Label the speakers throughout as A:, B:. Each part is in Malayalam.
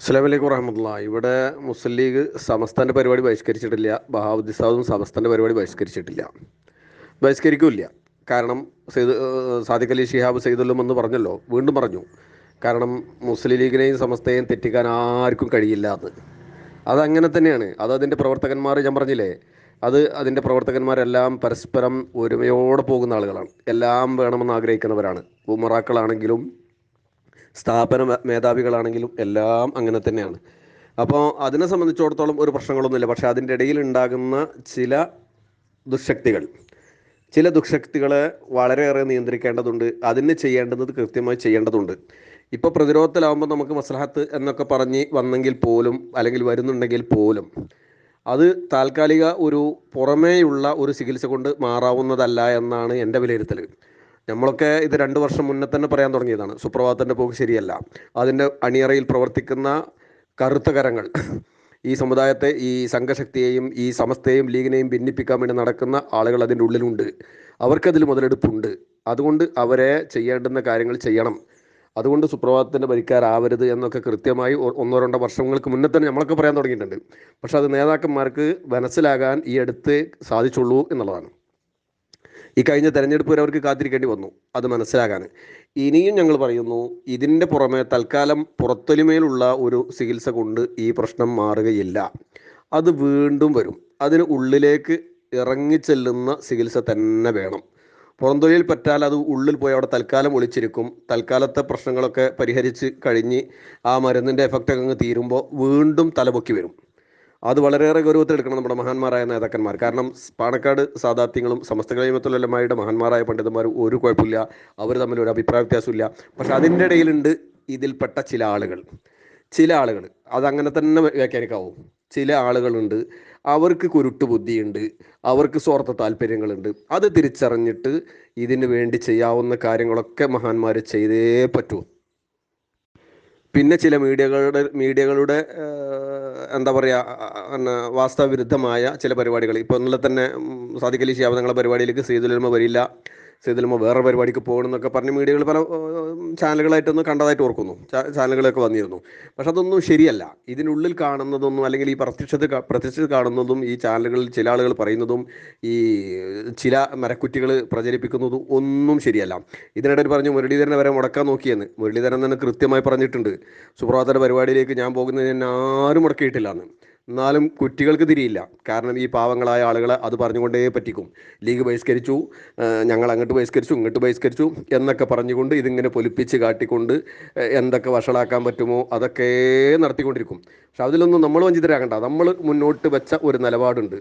A: അസ്സലാമലൈക്കും വറഹമുല്ല ഇവിടെ മുസ്ലിം ലീഗ് സമസ്തന്റെ പരിപാടി ബഹിഷ്കരിച്ചിട്ടില്ല. ബഹാവുദ്ദി സാദും സമസ്തന്റെ പരിപാടി ബഹിഷ്കരിച്ചിട്ടില്ല. ബഹിഷ്കരിക്കില്ല. കാരണം സെയ്ദ് സാദിഖ് അലി ഷിഹാബ് സെയ്ദുല്ലും എന്ന് പറഞ്ഞല്ലോ വീണ്ടും പറഞ്ഞു. കാരണം മുസ്ലിം ലീഗിനെയും സമസ്തയെയും തെറ്റിക്കാൻ ആർക്കും കഴിയില്ല അത്. അതങ്ങനെ തന്നെയാണ്. അത് അതിന്റെ പ്രവർത്തകന്മാർ ഞാൻ പറഞ്ഞില്ലേ അത് അതിന്റെ പ്രവർത്തകന്മാരെല്ലാം പരസ്പരം ഒരുമയോടെ പോകുന്ന ആളുകളാണ്. എല്ലാം വേണമെന്ന് ആഗ്രഹിക്കുന്നവരാണ്. ഉമറാക്കളാണെങ്കിലും സ്ഥാപന മേധാവികളാണെങ്കിലും എല്ലാം അങ്ങനെ തന്നെയാണ്. അപ്പോൾ അതിനെ സംബന്ധിച്ചിടത്തോളം ഒരു പ്രശ്നങ്ങളൊന്നുമില്ല. പക്ഷേ അതിന്റെ ഇടയിൽ ഉണ്ടാകുന്ന ചില ദുശക്തികൾ ചില ദുശക്തികളെ വളരെയേറെ നിയന്ത്രിക്കേണ്ടതുണ്ട്. അതിന് ചെയ്യേണ്ടത് കൃത്യമായി ചെയ്യേണ്ടതുണ്ട്. ഇപ്പോൾ പ്രതിരോധത്തിലാവുമ്പോൾ നമുക്ക് മസ്ലഹത്ത് എന്നൊക്കെ പറഞ്ഞ് വന്നെങ്കിൽ പോലും അല്ലെങ്കിൽ വരുന്നുണ്ടെങ്കിൽ പോലും അത് താൽക്കാലിക ഒരു പുറമേയുള്ള ഒരു ചികിത്സ കൊണ്ട് മാറാവുന്നതല്ല എന്നാണ് എന്റെ വിലയിരുത്തൽ നമ്മളൊക്കെ ഇത് രണ്ട് വർഷം മുന്നേ തന്നെ പറയാൻ തുടങ്ങിയതാണ്. സുപ്രഭാതത്തിന്റെ പോക്ക് ശരിയല്ല. അതിന്റെ അണിയറയിൽ പ്രവർത്തിക്കുന്ന കറുത്ത കരങ്ങൾ ഈ സമുദായത്തെ ഈ സംഘശക്തിയെയും ഈ സമസ്തയെയും ലീഗിനെയും ഭിന്നിപ്പിക്കാൻ വേണ്ടി നടക്കുന്ന ആളുകൾ അതിന്റെ ഉള്ളിലുണ്ട്. അവർക്കതിൽ മുതലെടുപ്പുണ്ട്. അതുകൊണ്ട് അവരെ ചെയ്യേണ്ടുന്ന കാര്യങ്ങൾ ചെയ്യണം. അതുകൊണ്ട് സുപ്രഭാതത്തിന്റെ ഭരിക്കാരാവരുത് എന്നൊക്കെ കൃത്യമായി ഒന്നോ രണ്ടോ വർഷങ്ങൾക്ക് മുന്നേ തന്നെ നമ്മളൊക്കെ പറയാൻ തുടങ്ങിയിട്ടുണ്ട്. പക്ഷെ അത് നേതാക്കന്മാർക്ക് മനസ്സിലാകാൻ ഈ അടുത്ത് സാധിച്ചുള്ളൂ എന്നുള്ളതാണ്. ഈ കഴിഞ്ഞ തെരഞ്ഞെടുപ്പ് വരെ അവർക്ക് കാത്തിരിക്കേണ്ടി വന്നു. അത് മനസ്സിലാകാൻ. ഇനിയും ഞങ്ങൾ പറയുന്നു ഇതിന്റെ പുറമെ തൽക്കാലം പുറത്തൊലിമയിലുള്ള ഒരു ചികിത്സ കൊണ്ട് ഈ പ്രശ്നം മാറുകയില്ല. അത് വീണ്ടും വരും. അതിന് ഉള്ളിലേക്ക് ഇറങ്ങിച്ചെല്ലുന്ന ചികിത്സ തന്നെ വേണം. പുറന്തൊഴിയിൽ പറ്റാൽ അത് ഉള്ളിൽ പോയി അവിടെ തൽക്കാലം ഒളിച്ചിരിക്കും. തൽക്കാലത്തെ പ്രശ്നങ്ങളൊക്കെ പരിഹരിച്ച് കഴിഞ്ഞ് ആ മരുന്നിന്റെ എഫക്റ്റ് അങ്ങ് തീരുമ്പോൾ വീണ്ടും തലപൊക്കി വരും. അത് വളരെയേറെ ഗൗരവത്തിലെടുക്കണം നമ്മുടെ മഹാന്മാരായ നേതാക്കന്മാർ. കാരണം പാണക്കാട് സാദാത്യങ്ങളും സമസ്ത കൈമത്തുലമായുടെ മഹാന്മാരായ പണ്ഡിതന്മാർ ഒരു കുഴപ്പമില്ല. അവർ തമ്മിൽ ഒരു അഭിപ്രായ വ്യത്യാസമില്ല. പക്ഷെ അതിന്റെ ഇടയിലുണ്ട് ഇതിൽപ്പെട്ട ചില ആളുകൾ. ചില ആളുകൾ. അതങ്ങനെ തന്നെ വ്യാഖ്യാനിക്കാവും. ചില ആളുകളുണ്ട്. അവർക്ക് കുരുട്ട് ബുദ്ധിയുണ്ട്. അവർക്ക് സ്വാർത്ഥ താല്പര്യങ്ങളുണ്ട്. അത് തിരിച്ചറിഞ്ഞിട്ട് ഇതിനു വേണ്ടി ചെയ്യാവുന്ന കാര്യങ്ങളൊക്കെ മഹാന്മാർ ചെയ്തേ പറ്റൂ. പിന്നെ ചില മീഡിയകളുടെ മീഡിയകളുടെ എന്താ പറയുക വാസ്തവവിരുദ്ധമായ ചില പരിപാടികൾ. ഇപ്പോൾ ഇന്നലെ തന്നെ സാദിഖ് അലി ഷിയാബ് തങ്ങളുടെ പരിപാടിയിലേക്ക് സീതുലമ വരില്ല. സീതുലമ വേറെ പരിപാടിക്ക് പോകണമെന്നൊക്കെ പറഞ്ഞ് മീഡിയകൾ പല ചാനലുകളായിട്ടൊന്ന് കണ്ടതായിട്ട് ഓർക്കുന്നു. ചാനലുകളൊക്കെ വന്നിരുന്നു. പക്ഷെ അതൊന്നും ശരിയല്ല. ഇതിനുള്ളിൽ കാണുന്നതൊന്നും അല്ലെങ്കിൽ ഈ പ്രത്യക്ഷത്തിൽ പ്രത്യക്ഷത്തിൽ കാണുന്നതും ഈ ചാനലുകളിൽ ചില ആളുകൾ പറയുന്നതും ഈ ചില മരക്കുറ്റികൾ പ്രചരിപ്പിക്കുന്നതും ഒന്നും ശരിയല്ല. ഇതിനിടയിൽ പറഞ്ഞു മുരളീധരനെ വരെ മുടക്കാൻ നോക്കിയെന്ന്. മുരളീധരൻ തന്നെ കൃത്യമായി പറഞ്ഞിട്ടുണ്ട്. സുപ്രഭാതയുടെ പരിപാടിയിലേക്ക് ഞാൻ പോകുന്നതിന് ആരും മുടക്കിയിട്ടില്ല എന്ന്. എന്നാലും കുറ്റികൾക്ക് തിരിയില്ല. കാരണം ഈ പാവങ്ങളായ ആളുകളെ അത് പറഞ്ഞുകൊണ്ടേ പറ്റിക്കും. ലീഗ് ബഹിഷ്കരിച്ചു ഞങ്ങൾ അങ്ങോട്ട് ബഹിഷ്കരിച്ചു ഇങ്ങോട്ട് ബഹിഷ്കരിച്ചു എന്നൊക്കെ പറഞ്ഞുകൊണ്ട് ഇതിങ്ങനെ പൊലിപ്പിച്ച് കാട്ടിക്കൊണ്ട് എന്തൊക്കെ വഷളാക്കാൻ പറ്റുമോ അതൊക്കെ നടത്തിക്കൊണ്ടിരിക്കും. പക്ഷെ അതിലൊന്നും നമ്മൾ വഞ്ചിതരാകണ്ട. നമ്മൾ മുന്നോട്ട് വെച്ച ഒരു നിലപാടുണ്ട്.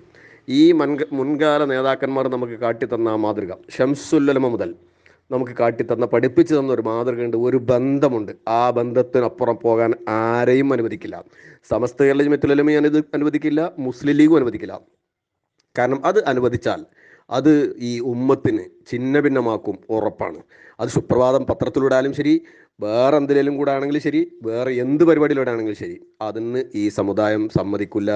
A: ഈ മൻക മുൻകാല നേതാക്കന്മാർ നമുക്ക് കാട്ടിത്തന്ന മാതൃക. ഷംസുല്ലമ മുതൽ നമുക്ക് കാട്ടിത്തന്ന പഠിപ്പിച്ചു തന്ന ഒരു മാതൃകയുണ്ട് ഒരു ബന്ധമുണ്ട്. ആ ബന്ധത്തിനപ്പുറം പോകാൻ ആരെയും അനുവദിക്കില്ല. സമസ്ത കേരള ജമത്തുലമി ഇത് അനുവദിക്കില്ല മുസ്ലിം ലീഗും അനുവദിക്കില്ല. കാരണം അത് അനുവദിച്ചാൽ അത് ഈ ഉമ്മത്തിന് ഛിന്ന ഭിന്നമാക്കും ഉറപ്പാണ്. അത് സുപ്രഭാതം പത്രത്തിലൂടെ ആയാലും ശരി വേറെ എന്തിലേലും കൂടെ ആണെങ്കിലും ശരി വേറെ എന്ത് പരിപാടിയിലൂടെ ആണെങ്കിലും ശരി. അതിന് ഈ സമുദായം സമ്മതിക്കില്ല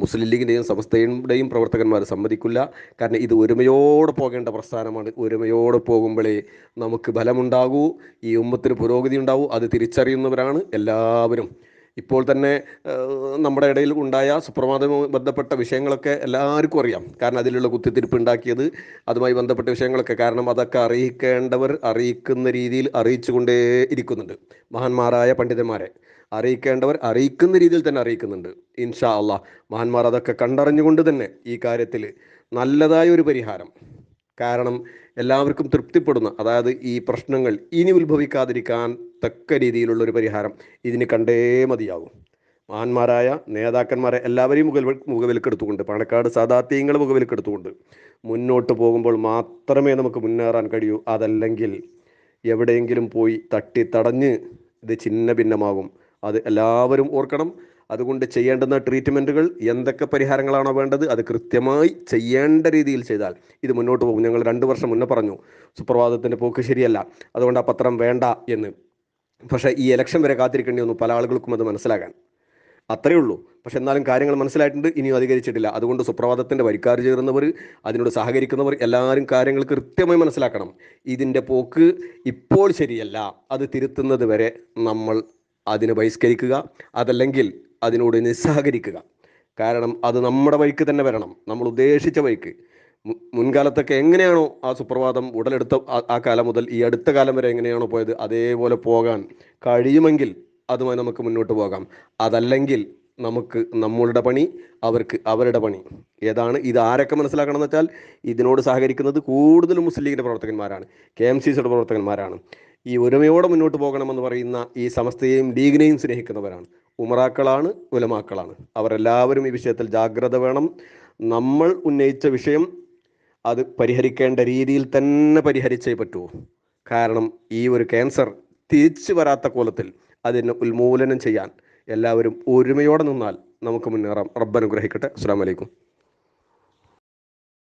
A: മുസ്ലിം ലീഗിന്റെയും സമസ്തയുടെയും പ്രവർത്തകന്മാർ സമ്മതിക്കില്ല. കാരണം ഇത് ഒരുമയോടെ പോകേണ്ട പ്രസ്ഥാനമാണ്. ഒരുമയോടെ പോകുമ്പോഴേ നമുക്ക് ബലമുണ്ടാകൂ ഈ ഉമ്മത്തിന് പുരോഗതി ഉണ്ടാവൂ അത് തിരിച്ചറിയുന്നവരാണ് എല്ലാവരും. ഇപ്പോൾ തന്നെ നമ്മുടെ ഇടയിൽ ഉണ്ടായ സുപ്രഭാതവുമായി ബന്ധപ്പെട്ട വിഷയങ്ങളൊക്കെ എല്ലാവർക്കും അറിയാം. കാരണം അതിലുള്ള കുത്തിത്തിരിപ്പ് ഉണ്ടാക്കിയത് അതുമായി ബന്ധപ്പെട്ട വിഷയങ്ങളൊക്കെ. കാരണം അതൊക്കെ അറിയിക്കേണ്ടവർ അറിയിക്കുന്ന രീതിയിൽ അറിയിച്ചുകൊണ്ടേ ഇരിക്കുന്നുണ്ട്. മഹാന്മാരായ പണ്ഡിതന്മാരെ അറിയിക്കേണ്ടവർ അറിയിക്കുന്ന രീതിയിൽ തന്നെ അറിയിക്കുന്നുണ്ട്. ഇൻഷാ അള്ളാഹ് മഹാന്മാർ അതൊക്കെ കണ്ടറിഞ്ഞുകൊണ്ട് തന്നെ ഈ കാര്യത്തിൽ നല്ലതായ ഒരു പരിഹാരം. കാരണം എല്ലാവർക്കും തൃപ്തിപ്പെടുന്ന അതായത് ഈ പ്രശ്നങ്ങൾ ഇനി ഉത്ഭവിക്കാതിരിക്കാൻ തക്ക രീതിയിലുള്ള ഒരു പരിഹാരം ഇതിന് കണ്ടേ മതിയാകും മഹാന്മാരായ നേതാക്കന്മാരെ എല്ലാവരെയും മുഖ മുഖവിലക്കെടുത്തുകൊണ്ട് പാണക്കാട് സാധാത്യങ്ങൾ മുഖവിലക്കെടുത്തുകൊണ്ട് മുന്നോട്ട് പോകുമ്പോൾ മാത്രമേ നമുക്ക് മുന്നേറാൻ കഴിയൂ. അതല്ലെങ്കിൽ എവിടെയെങ്കിലും പോയി തട്ടി തടഞ്ഞ് ഇത് ചിന്ന ഭിന്നമാകും. അത് എല്ലാവരും ഓർക്കണം. അതുകൊണ്ട് ചെയ്യേണ്ടുന്ന ട്രീറ്റ്മെന്റുകൾ എന്തൊക്കെ പരിഹാരങ്ങളാണോ വേണ്ടത് അത് കൃത്യമായി ചെയ്യേണ്ട രീതിയിൽ ചെയ്താൽ ഇത് മുന്നോട്ട് പോകും. ഞങ്ങൾ രണ്ട് വർഷം മുന്നേ പറഞ്ഞു സുപ്രഭാതത്തിന്റെ പോക്ക് ശരിയല്ല. അതുകൊണ്ട് ആ പത്രം വേണ്ട എന്ന്. പക്ഷേ ഈ ഇലക്ഷൻ വരെ കാത്തിരിക്കേണ്ടി വന്നു. പല ആളുകൾക്കും അത് മനസ്സിലാകാൻ. അത്രയേ ഉള്ളൂ. പക്ഷെ എന്നാലും കാര്യങ്ങൾ മനസ്സിലായിട്ടുണ്ട്. ഇനിയും അധികരിച്ചിട്ടില്ല. അതുകൊണ്ട് സുപ്രഭാതത്തിന്റെ വരിക്കാർ ചേർന്നവർ അതിനോട് സഹകരിക്കുന്നവർ എല്ലാവരും കാര്യങ്ങൾ കൃത്യമായി മനസ്സിലാക്കണം. ഇതിന്റെ പോക്ക് ഇപ്പോൾ ശരിയല്ല. അത് തിരുത്തുന്നത് വരെ നമ്മൾ അതിനെ ബഹിഷ്കരിക്കുക. അതല്ലെങ്കിൽ അതിനോട് നിസ്സഹകരിക്കുക കാരണം അത് നമ്മുടെ വഴിക്ക് തന്നെ വരണം. നമ്മൾ ഉദ്ദേശിച്ച വഴിക്ക്. മുൻകാലത്തൊക്കെ എങ്ങനെയാണോ ആ സുപ്രഭാതം ഉടലെടുത്ത ആ- കാലം മുതൽ ഈ അടുത്ത കാലം വരെ എങ്ങനെയാണോ പോയത് അതേപോലെ പോകാൻ കഴിയുമെങ്കിൽ അതുമായി നമുക്ക് മുന്നോട്ട് പോകാം. അതല്ലെങ്കിൽ നമുക്ക് നമ്മളുടെ പണി അവർക്ക് അവരുടെ പണി. ഏതാണ്? ഇത് ആരൊക്കെ മനസ്സിലാക്കണം എന്ന് വെച്ചാൽ ഇതിനോട് സഹകരിക്കുന്നത് കൂടുതലും മുസ്ലിം ലീഗിന്റെ പ്രവർത്തകന്മാരാണ്. കെ എം സി സിയുടെ പ്രവർത്തകന്മാരാണ്. ഈ ഒരുമയോടെ മുന്നോട്ട് പോകണമെന്ന് പറയുന്ന ഈ സമസ്തയെയും ലീഗിനെയും സ്നേഹിക്കുന്നവരാണ്. ഉമറാക്കളാണ് ഉലമാക്കളാണ്. അവരെല്ലാവരും ഈ വിഷയത്തിൽ ജാഗ്രത വേണം. നമ്മൾ ഉന്നയിച്ച വിഷയം അത് പരിഹരിക്കേണ്ട രീതിയിൽ തന്നെ പരിഹരിച്ചേ പറ്റൂ. കാരണം ഈ ഒരു ക്യാൻസർ തിരിച്ചു വരാത്ത കോലത്തിൽ അതിനെ ഉന്മൂലനം ചെയ്യാൻ എല്ലാവരും ഒരുമയോടെ നിന്നാൽ നമുക്ക് മുന്നേറാം. റബ്ബനുഗ്രഹിക്കട്ടെ അസ്സാം വലൈക്കും